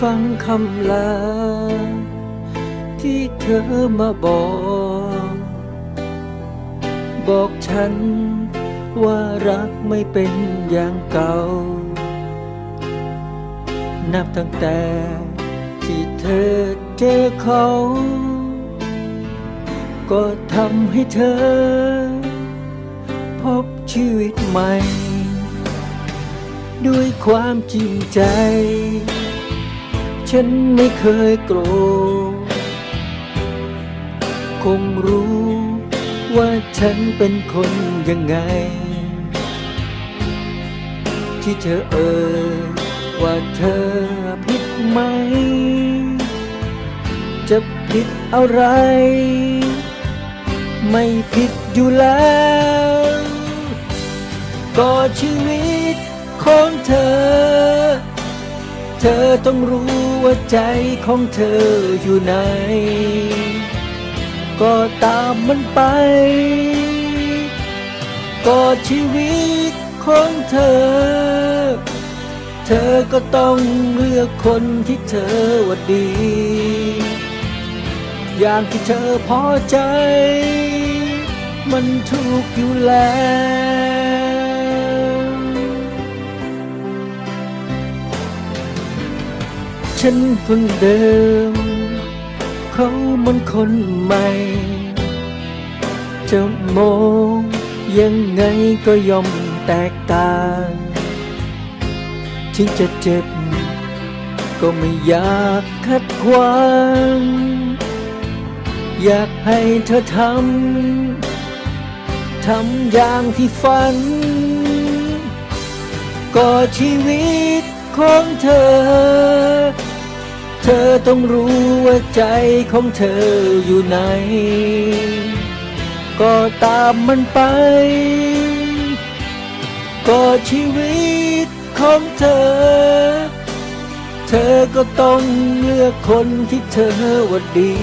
ฟังคำลา ที่เธอมาบอก บอกฉันว่ารักไม่เป็นอย่างเก่า นับตั้งแต่ที่เธอเจอเขา ก็ทำให้เธอ พบชีวิตใหม่ ด้วยความจริงใจ ฉันไม่เคยโกรธ คงรู้ว่าฉันเป็นคนยังไง ที่เธอเอ่ยว่าเธอผิดไหม จะผิดอะไร ไม่ผิดอยู่แล้ว ก็ชีวิตของเธอ ธอต้องรู้ว่าใจของเธออยู่ไหน ก็ตามมันไป ก็ชีวิตของเธอ เธอก็ต้องเลือกคนที่เธอว่าดี อย่างที่เธอพอใจ มันถูกอยู่แล้ว ฉันคนเดิม เขามันคนใหม่ จะมองยังไงก็ย่อมแตกต่างถึงจะเจ็บ ก็ไม่อยากขัดขวางอยากให้เธอทำ ทำอย่างที่ฝัน ก็ชีวิตของเธอ เธอต้องรู้ว่าใจของเธออยู่ไหน ก็ตามมันไป ก็ชีวิตของเธอ เธอก็ต้องเลือกคนที่เธอว่าดี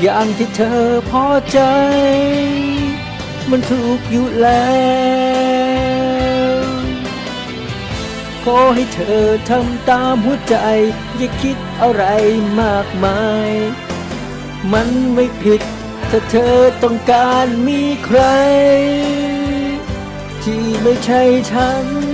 อย่างที่เธอพอใจ มันถูกอยู่แล้ว ขอให้เธอทำตามหัวใจ อย่าคิดอะไรมากมาย มันไม่ผิด ถ้าเธอต้องการมีใคร ที่ไม่ใช่ฉัน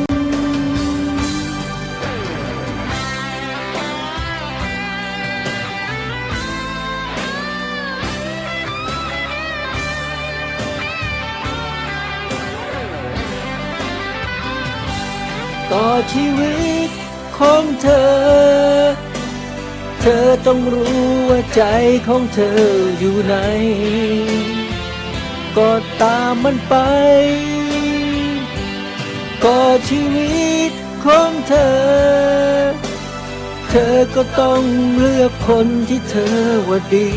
ต่อชีวิตของเธอ เธอต้องรู้ว่าใจของเธออยู่ไหน ก็ตามมันไป ก็ชีวิตของเธอ เธอก็ต้องเลือกคนที่เธอว่าดี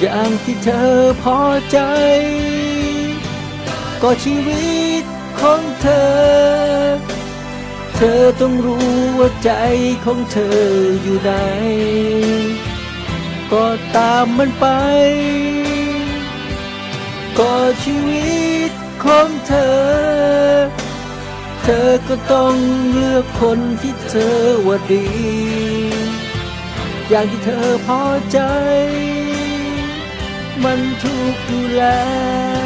อย่างที่เธอพอใจ ก็ชีวิต ของเธอ เธอต้องรู้ว่าใจของเธออยู่ไหน ก็ตามมันไป ก็ชีวิตของเธอ เธอก็ต้องเลือกคนที่เธอว่าดี อย่างที่เธอพอใจ มันถูกอยู่แล้ว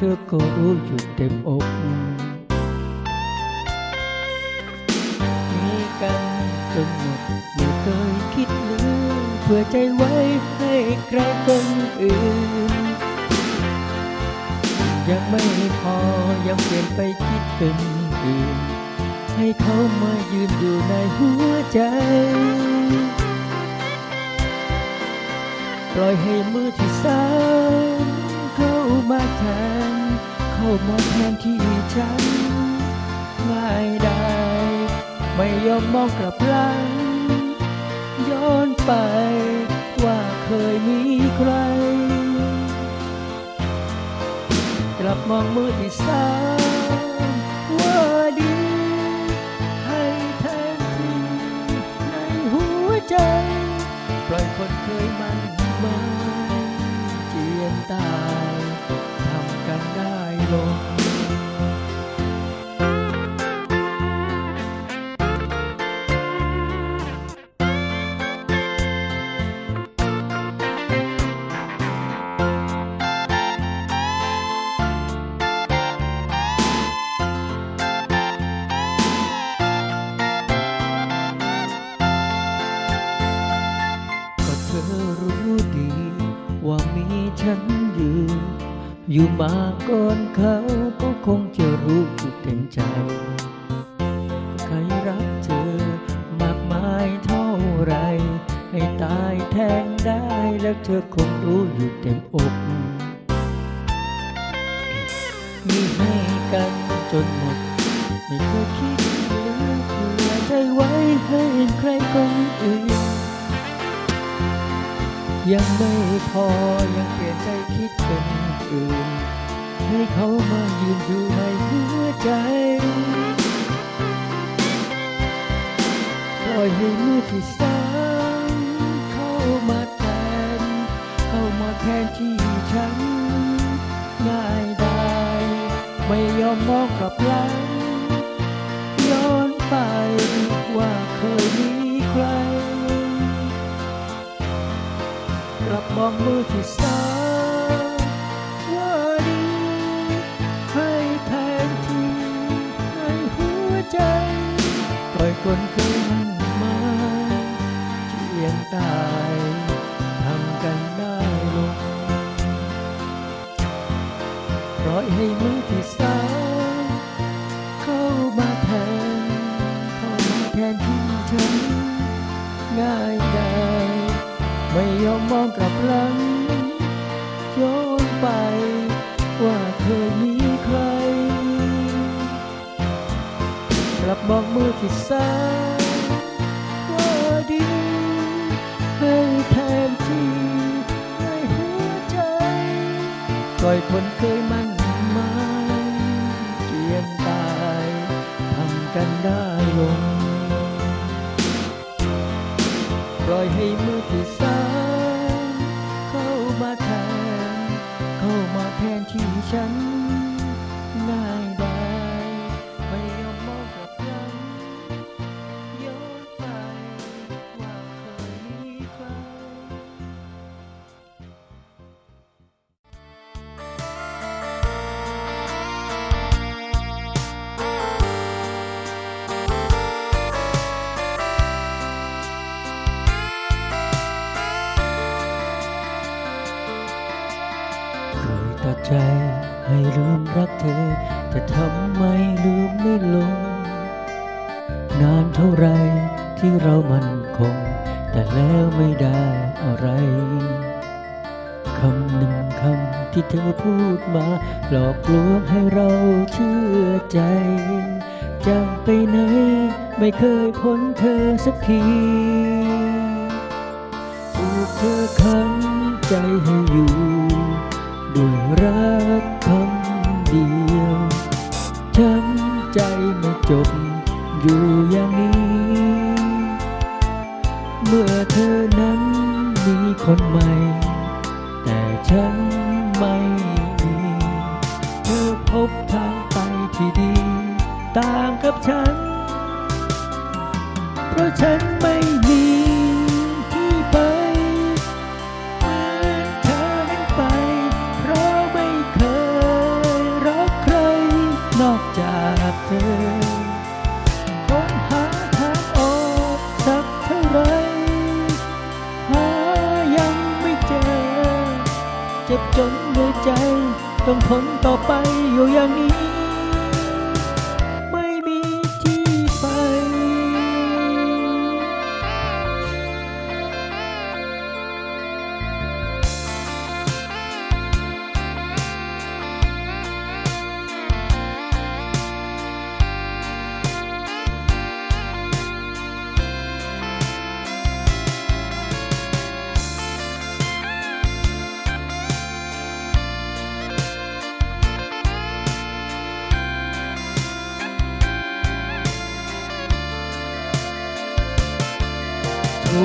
เธอก็รู้อยู่เต็มอก มีกันจนหมดไม่เคยคิดลืมเพื่อใจไว้ให้ใครคนอื่น ยังไม่พอยังเปลี่ยนไปคิดเป็นอื่น ให้เขามายืนอยู่ในหัวใจปล่อยให้มือที่สาม มาแทน เข้ามาแทนที่ฉันง่ายได้ ไม่ยอมมองกลับหลัง ย้อนไปว่าเคยมีใคร กลับมองมือที่สามว่าดีให้แทนที่ในหัวใจ ปล่อยคนเคยมันมาเจียนตาย ลงก็เธอรู้ดีว่ามีฉัน อยู่มาก่อนเขาก็คงจะรู้อยู่เต็มใจ ใครรักเธอมากมายเท่าไร ให้ตายแทนได้แล้วเธอคงรู้อยู่เต็มอกมีให้กันจนหมด ไม่เคยคิดเลครคนอื่น ยังไม่พอยังเปลี่ยนใจ อื่น ให้เขามายืนอยู่ในหัวใจปล่อยให้มือที่สามเข้ามาแทน เข้ามาแทนที่ฉันง่ายได้ ไม่ยอมมองกลับหลังย้อนไปว่าเคยมีใคร กลับมองมือที่สาม คนเคยมันมาเจียนตายทำกันได้ลงปล่อยให้มือที่สามเข้ามาแทนเข้ามาแทนที่ฉันง่ายได้ไม่ยอมมองกลับหลังย้อน มองมือที่สามว่าดีให้แทนที่ในหัวใจ ปล่อยคนเคยมั่นหมายเกียนตายทำกันได้ลง ปล่อยให้มือที่สามเข้ามาแทน เข้ามาแทนที่ฉัน ใจให้ลืมรักเธอ แต่ทำไมลืมไม่ลง นานเท่าไรที่เรามันคง แต่แล้วไม่ได้อะไรคำหนึ่งคำที่เธอพูดมา หลอกลวงให้เราเชื่อใจจากไปไหน ไม่เคยพ้นเธอสักทีถูกเธอขังใจให้อยู่ ด้วยรักคำเดียวช้ำใจไม่จบอยู่อย่างนี้ เมื่อเธอนั้นมีคนใหม่ แต่ฉันไม่มี เธอพบทางไปที่ดี ต่างกับฉัน เพราะฉันไม่มี ใจ ต้องทนต่อไปอยู่อย่างนี้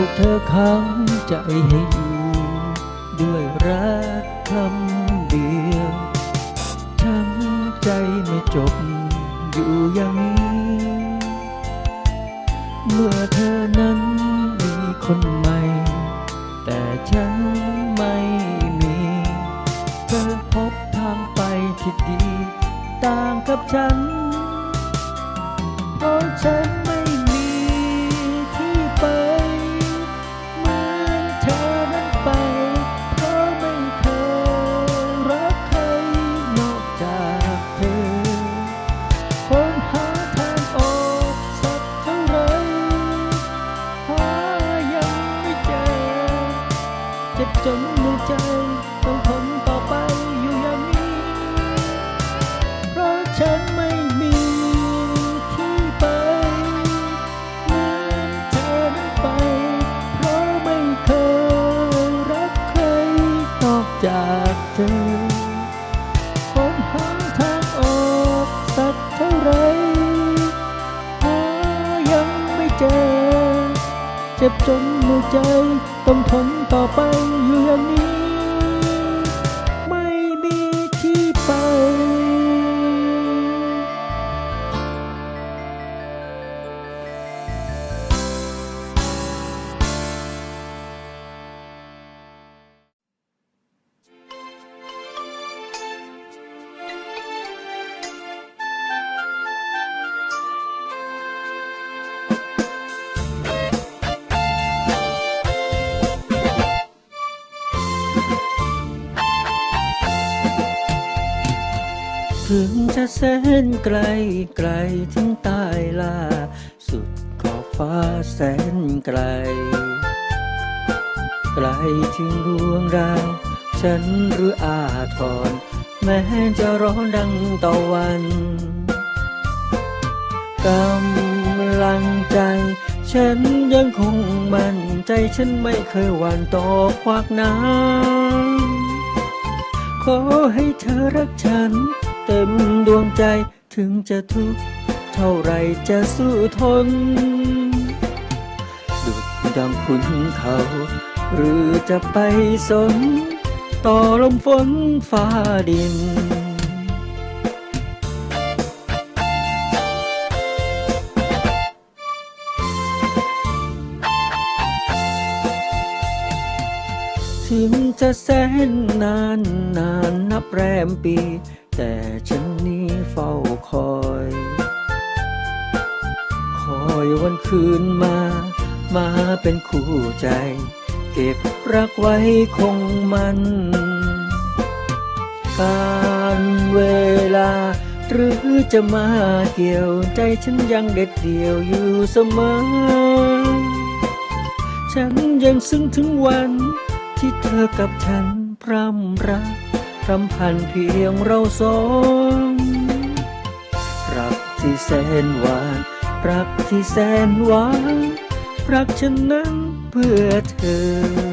กเธอขังใจให้อยู่ ด้วยรักคำเดียวช้ำใจไม่จบอยู่อย่างนี้ เมื่อเธอนั้นมีคนใหม่ แต่ฉันไม่มี เธอพบทางไปที่ดี ต่างกับฉัน จ็บจนหัวใจ ต้องทนต่อไปอยู่อย่างนี้ เพราะฉันไม่มีที่ไปเมื่อเธอนั้ไป เพราะไม่เคยรักใครนอกจากเธอคนหาทางออกสักเท่าไรหายังไม่เจอ เจ็บจน ในใจ ต้องทนต่อไปอยู่อย่างนี้ ถึงจะแสนไกลไกลถึงใต้ลาสุดขอบฟ้าแสนไกล ไกลถึงดวงดาว ฉันหรืออาทร แม้จะร้อนดังต่อวันกำลังใจ ฉันยังคงมั่นใจฉันไม่เคยหวั่นต่อควักน้ำขอให้เธอรักฉัน เต็มดวงใจถึงจะทุกข์เท่าไรจะสู้ทน ดุดดังคุณเขา หรือจะไปสน ต่อลมฝนฟ้าดินถึงจะแสนนานนานนับแรมปี แต่ฉันนี้เฝ้าคอย คอยวันคืนมา มาเป็นคู่ใจ เก็บรักไว้คงมัน การเวลา หรือจะมาเกี่ยวใจฉันยังเด็ดเดี่ยวอยู่เสมอ ฉันยังซึ้งถึงวันที่เธอกับฉันพร่ำรัก พรำพันเพียงเราสองรักที่แสนหวานรักที่แสนหวานรักฉันนั้นเพื่อเธอ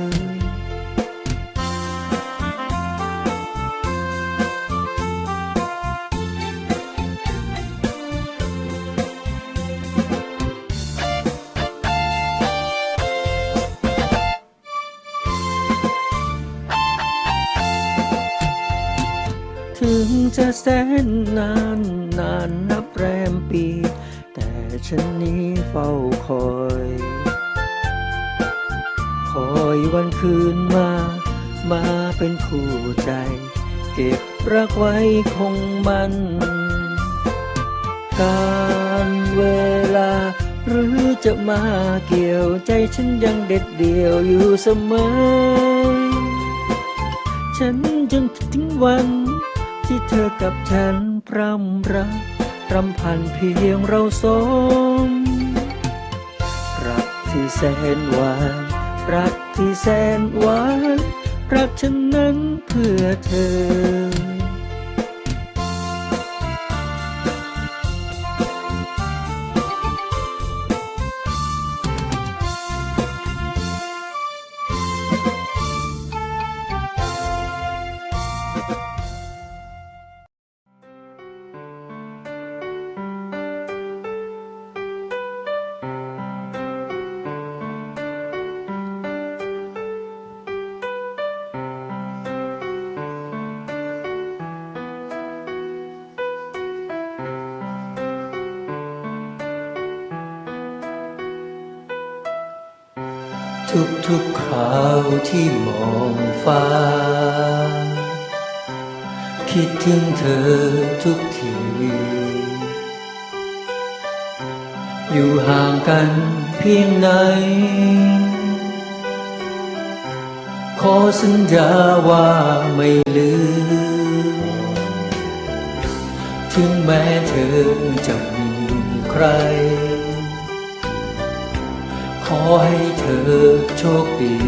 เป็นคู่ใจ เก็บรักไว้คงมัน การเวลา หรือจะมาเกี่ยวใจฉันยังเด็ดเดี่ยวอยู่เสมอ ฉันจึงคิดถึงวัน ที่เธอกับฉันพร่ำรักรำพันเพียงเราสองรักที่แสนหวาน รักที่แสนหวาน รักฉัน นั้นเพื่อเธอ ทุกทุกคราวที่มองฟ้า คิดถึงเธอทุกที อยู่ห่างกันเพียงไหน ขอสัญญาว่าไม่ลืม ถึงแม้เธอจะมีใคร ขอให้เธอ โชคดี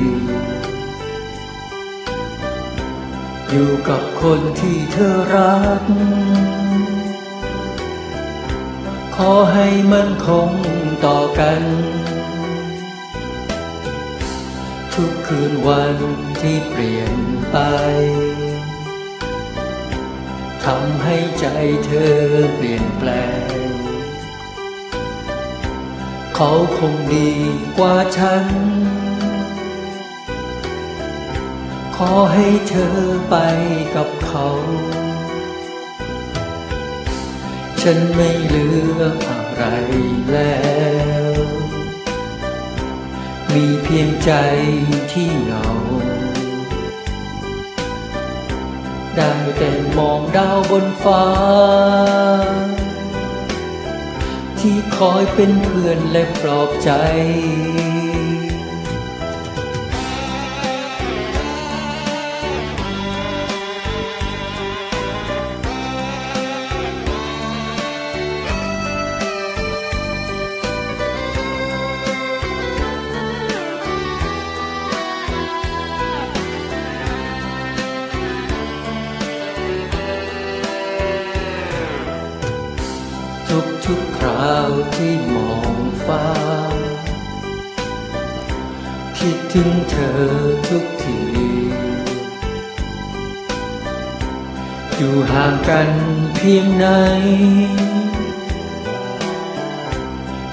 อยู่กับคนที่เธอรัก ขอให้มันคงต่อกัน ทุกคืนวันที่เปลี่ยนไปทำให้ใจเธอเปลี่ยนแปลง เขาคงดีกว่าฉัน ขอให้เธอไปกับเขา ฉันไม่เหลืออะไรแล้ว มีเพียงใจที่เหงา ได้แต่มองดาวบนฟ้า ที่คอยเป็นเพื่อนและปลอบใจ ถึงเธอทุกที อยู่ห่างกันเพียงไหน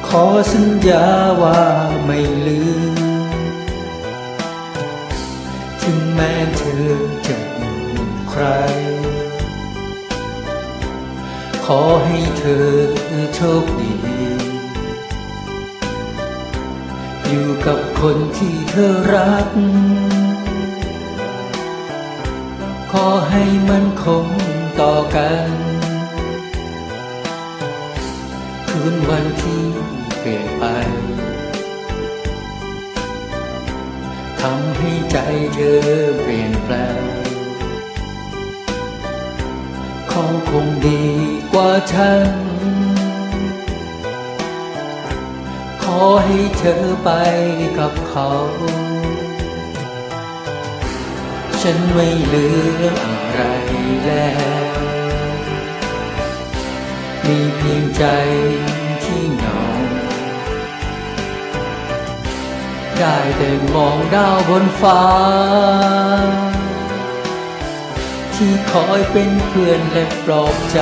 ขอสัญญาว่าไม่ลืม ถึงแม้เธอจะมีใคร ขอให้เธอโชคดี อยู่กับ คนที่เธอรัก ขอให้มันคงต่อกัน คืนวันที่เปลี่ยนไป ทำให้ใจเธอเปลี่ยนแปลงเขาคงดีกว่าฉัน ให้เธอไปกับเขา ฉันไม่เหลืออะไรแล้ว มีเพียงใจที่เหงา ได้แต่มองดาวบนฟ้า ที่คอยเป็นเพื่อนและปลอบใจ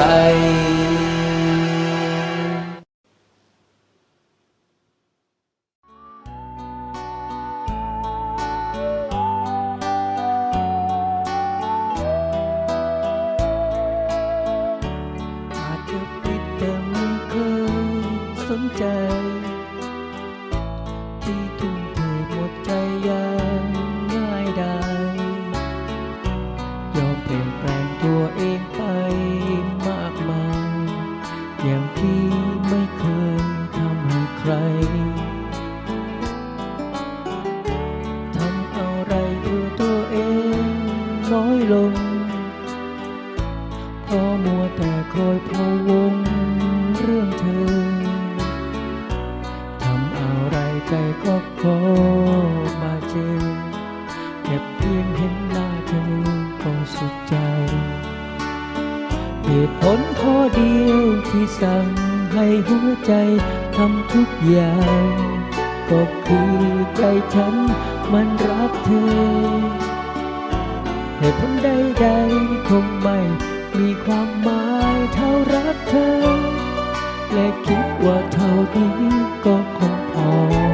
ลข้อเดียวที่สั่งให้หัวใจทำทุกอย่าง ก็คือใจฉันมันรักเธอเหตุผลใดๆคงไม่มีความหมายเท่ารักเธอ และคิดว่าเท่านี้ก็คงพอ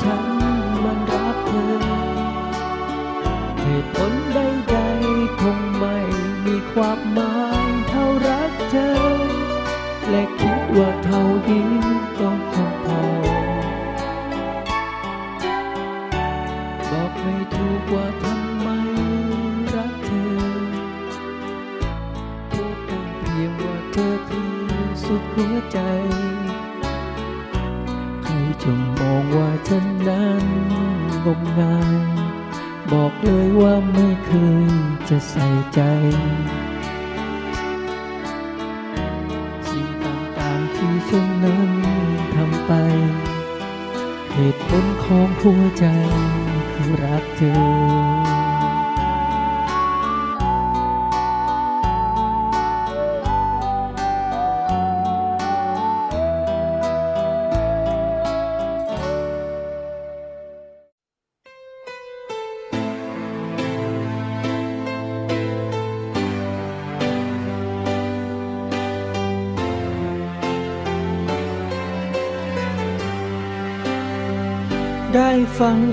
ในั้นงมงาย บอกเลยว่าไม่เคยจะใส่ใจ สิ่งต่างๆที่ฉันนั้นทำไป เหตุผลของหัวใจคือรักเธอ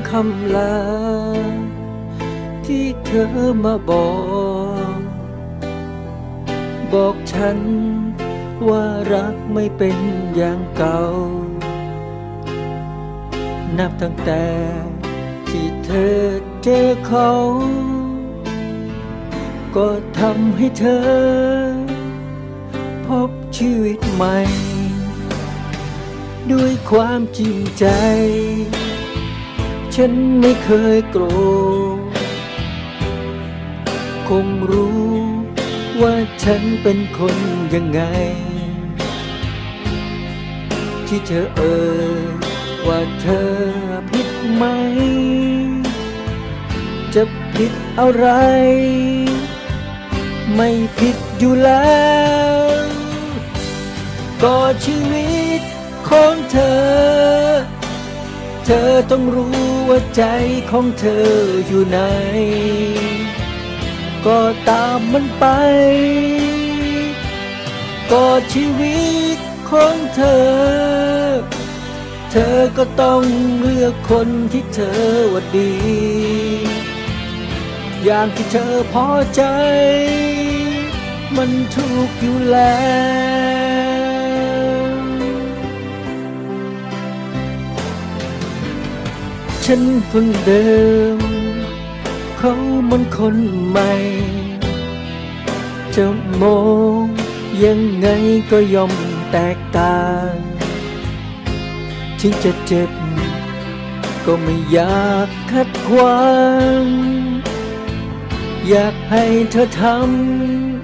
คำลา ที่เธอมาบอก บอกฉันว่ารักไม่เป็นอย่างเก่า นับตั้งแต่ที่เธอเจอเขา ก็ทำให้เธอ พบชีวิตใหม่ ด้วยความจริงใจ ฉันไม่เคยโกรธ คงรู้ว่าฉันเป็นคนยังไง ที่เธอเอ่ยว่าเธอผิดไหม จะผิดอะไร ไม่ผิดอยู่แล้ว ก็ชีวิตของเธอ ธอต้องรู้ว่าใจของเธออยู่ไหน ก็ตามมันไป ก็ชีวิตของเธอ เธอก็ต้องเลือกคนที่เธอว่าดี อย่างที่เธอพอใจ มันถูกอยู่แล้ว ฉันคนเดิม เขามันคนใหม่ จะมองยังไงก็ย่อมแตกต่างถึงจะเจ็บ ก็ไม่อยากขัดขวาง อยากให้เธอทำ